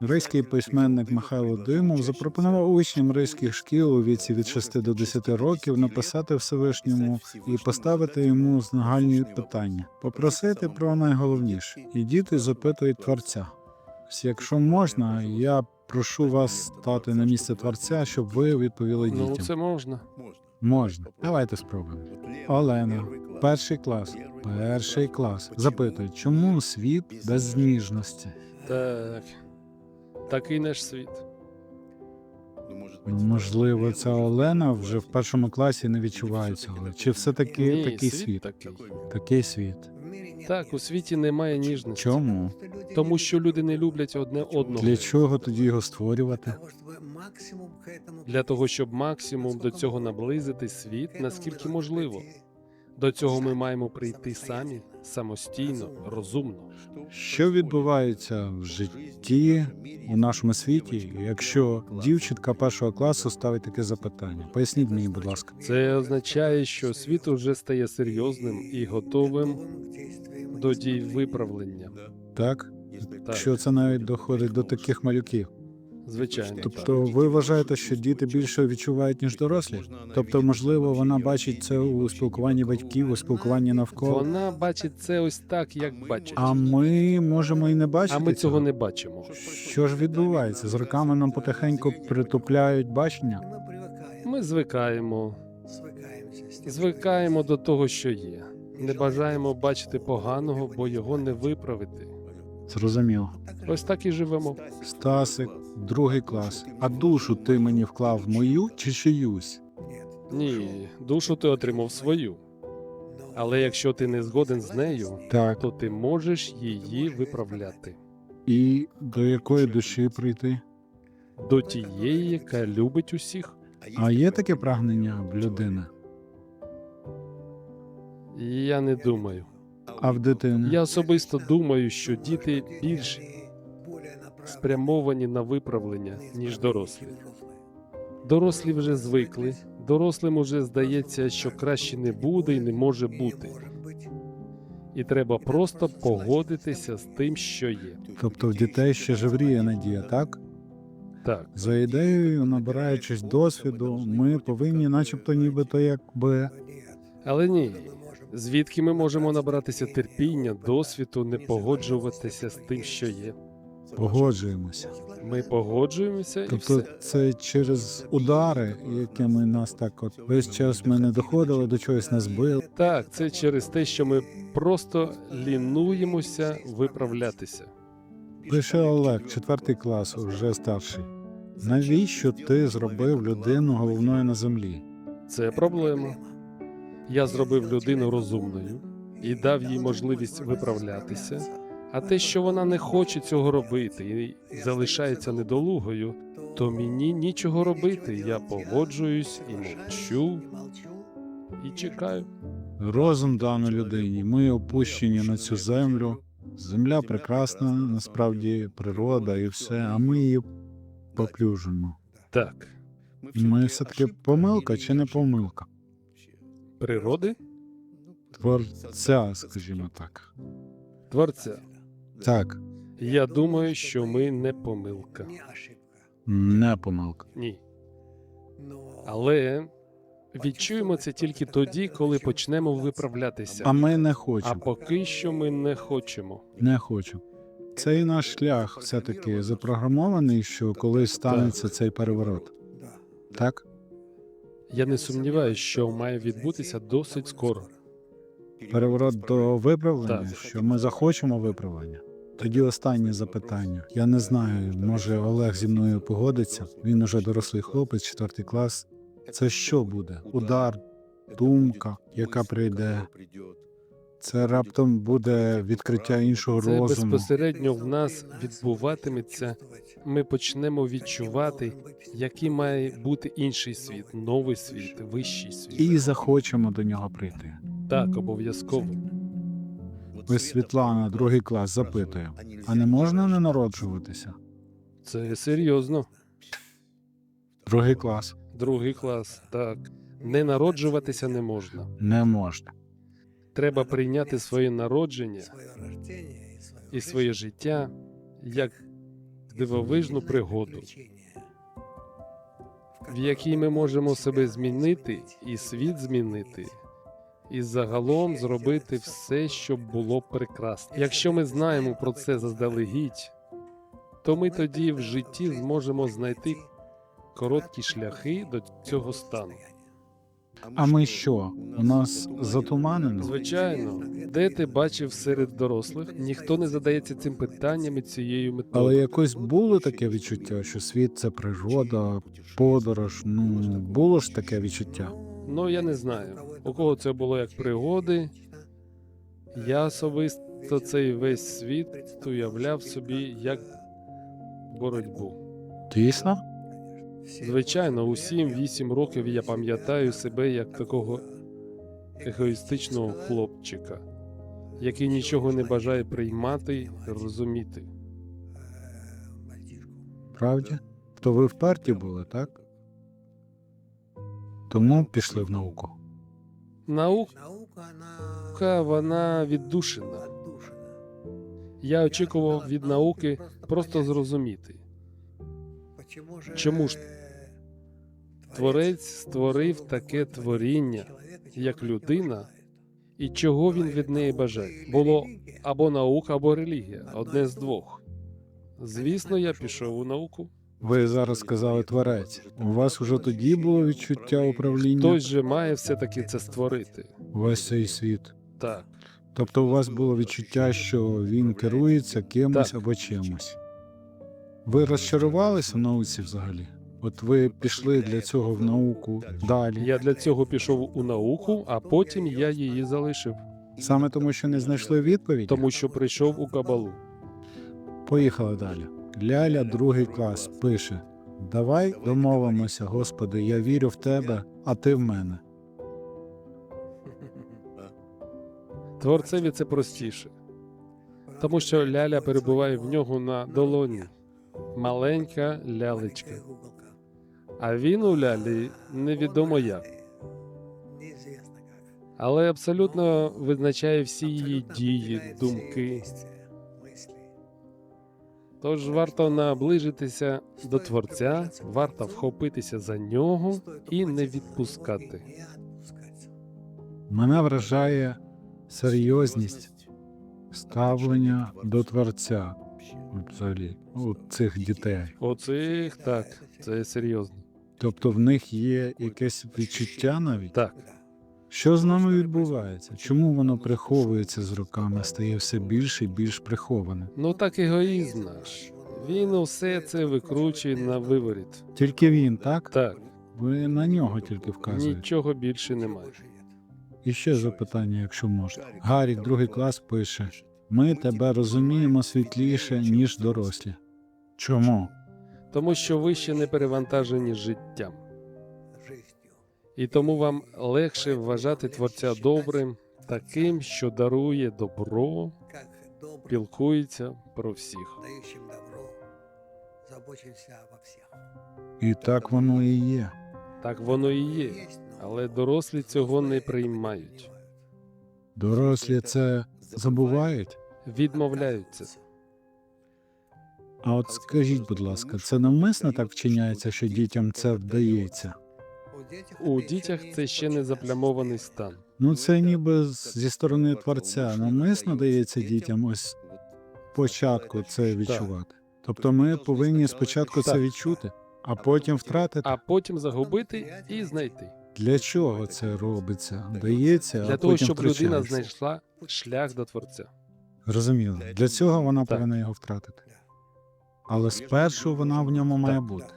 Ризький письменник Михайло Димов запропонував учням ризьких шкіл у віці від 6 до 10 років написати Всевишньому і поставити йому знагальні питання, попросити про найголовніше. І діти запитують творця. Якщо можна, я прошу вас стати на місце творця, щоб ви відповіли Ну, дітям. це можна. Можна. Давайте спробуємо. Олена, перший клас. Перший клас. Запитує, чому світ без ніжності? Так. Такий наш світ. Можливо, ця Олена вже в першому класі не відчуває цього. Чи все таки Ні, такий світ? такий. Такий світ. Так, у світі немає ніжності. Чому? Тому що люди не люблять одне одного. Для чого тоді його створювати? Для того, щоб максимум до цього наблизити світ, наскільки можливо. До цього ми маємо прийти самі, самостійно, розумно. Що відбувається в житті у нашому світі, якщо дівчинка першого класу ставить таке запитання? Поясніть мені, будь ласка. Це означає, що світ уже стає серйозним і готовим до дій виправлення. Так? Так, Що це навіть доходить до таких малюків? Звичайно. Тобто, ви вважаєте, що діти більше відчувають ніж дорослі? Тобто, можливо, вона бачить це у спілкуванні батьків, у спілкуванні навколо. Вона бачить це ось так, як бачить. А ми можемо і не бачити. А ми цього не бачимо. Що ж відбувається? З роками нам потихеньку притупляють бачення. Ми звикаємо, звикаємо до того, що є. Не бажаємо бачити поганого, бо його не виправити. Зрозуміло. Ось так і живемо. Стасик, другий клас. А душу ти мені вклав мою чи чиюсь? Ні, душу ти отримав свою. Але якщо ти не згоден з нею, Так. то ти можеш її виправляти І до якої душі прийти? до тієї, яка любить усіх. А є таке прагнення в людини? Я не думаю. А в дитини? Я особисто думаю, що діти більш спрямовані на виправлення, ніж дорослі. Дорослі вже звикли. Дорослим уже здається, що краще не буде і не може бути. І треба просто погодитися з тим, що є. Тобто в дітей ще жевріє надія, так? Так, За ідеєю, набираючись досвіду, ми повинні, начебто, нібито якби але ні. Звідки ми можемо набратися терпіння, досвіду, не погоджуватися з тим, що є. Погоджуємося. Ми погоджуємося і Тобто, все. це через удари, якими нас так от весь час ми не доходили до чогось нас били. Так, це через те, що ми просто лінуємося виправлятися. Пише Олег, четвертий клас, вже старший. Навіщо ти зробив людину головною на землі? Це проблема. Я зробив людину розумною і дав їй можливість виправлятися. А те, що вона не хоче цього робити і залишається недолугою, то мені нічого робити. Я погоджуюсь і мовчу, і чекаю. Розум дано людині. Ми опущені на цю землю. Земля прекрасна, насправді природа і все, а ми її поплюжимо. Так, Ми все-таки помилка чи не помилка? природи, Творця, скажімо так. творця. Так, Я думаю, що ми не помилка. не помилка. Ні. Але відчуємо це тільки тоді, коли почнемо виправлятися. А ми не хочемо. А поки що ми не хочемо. Не хочу. Цей наш шлях все-таки запрограмований, що колись станеться цей переворот. Так? Я не сумніваюся, що має відбутися досить скоро. Переворот до виправлення, Так. що ми захочемо виправлення. Тоді останнє запитання. Я не знаю, може Олег зі мною погодиться. Він уже дорослий хлопець, четвертий клас. Це що буде? Удар, думка, яка прийде. Це раптом буде відкриття іншого Це розуму. безпосередньо в нас відбуватиметься. Ми почнемо відчувати, який має бути інший світ, новий світ, вищий світ. І захочемо до нього прийти. Так, обов'язково. Ось Світлана, другий клас, запитує: а не можна не народжуватися? Це серйозно. Другий клас Другий клас. Так. Не народжуватися не можна. не можна. Треба прийняти своє народження і своє життя як дивовижну пригоду, в якій ми можемо себе змінити і світ змінити, і загалом зробити все, щоб було прекрасно. Якщо ми знаємо про це заздалегідь, то ми тоді в житті зможемо знайти короткі шляхи до цього стану. А ми що? У нас затуманено? Звичайно, де ти бачив серед дорослих, ніхто не задається цим питанням і цією метою. Але якось було таке відчуття, що світ це природа, подорож. Ну було ж таке відчуття. Ну я не знаю, у кого це було як пригоди. Я особисто цей весь світ уявляв собі як боротьбу. Дійсно? Звичайно, у 7-8 років я пам'ятаю себе як такого егоїстичного хлопчика, який нічого не бажає приймати і розуміти. Правді? То ви вперті були, так? Тому пішли в науку. Наука вона віддушена. Я очікував від науки просто зрозуміти, Чому ж творець створив таке творіння, як людина, і чого він від неї бажає. Було або наука, або релігія, одне з двох. Звісно, я пішов у науку. Ви зараз сказали творець. У вас уже тоді було відчуття управління Хтось же має все-таки це створити. весь цей світ. Так, Тобто у вас було відчуття, що він керується кимось Так. або чимось. Ви розчарувалися в науці взагалі? От ви пішли для цього в науку далі, я для цього пішов у науку, а потім я її залишив, саме тому, що не знайшли відповіді? тому що прийшов у кабалу. Поїхали далі. Ляля, другий клас, пише: Давай домовимося, Господи, я вірю в тебе, а ти в мене. Творцеві це простіше, тому що ляля перебуває в нього на долоні, маленька лялечка. А він у лялі невідомо як, але абсолютно визначає всі її дії, думки. Тож варто наближитися до творця, варто вхопитися за нього і не відпускати. Мене вражає серйозність ставлення до творця взагалі у цих дітей. Оцих так, це серйозно. Тобто в них є якесь відчуття навіть. Так, Що з нами відбувається? Чому воно приховується з роками, стає все більше і більш приховане? ну так егоїзм наш. Він усе це викручує на виворіт. Тільки він, так? Так, Ви на нього тільки вказуєте. нічого більше немає. І ще запитання, якщо можна. Гарік, другий клас, пише: Ми тебе розуміємо світліше, ніж дорослі. Чому? Тому що ви ще не перевантажені життям. І тому вам легше вважати творця добрим, таким, що дарує добро, пілкується про всіх. І так воно і є. Так воно і є, але дорослі цього не приймають, Дорослі це забувають. відмовляються. А от скажіть, будь ласка, це навмисно так вчиняється, що дітям це вдається? У дітях це ще не заплямований стан. Ну це ніби зі сторони творця навмисно дається дітям ось спочатку це відчувати. Тобто ми повинні спочатку це відчути, а потім втратити. А потім загубити і знайти. Для чого це робиться? Дається, а Для того, потім щоб людина знайшла шлях до творця. Зрозуміло. Для цього вона Так. повинна його втратити. Але спершу вона в ньому має бути.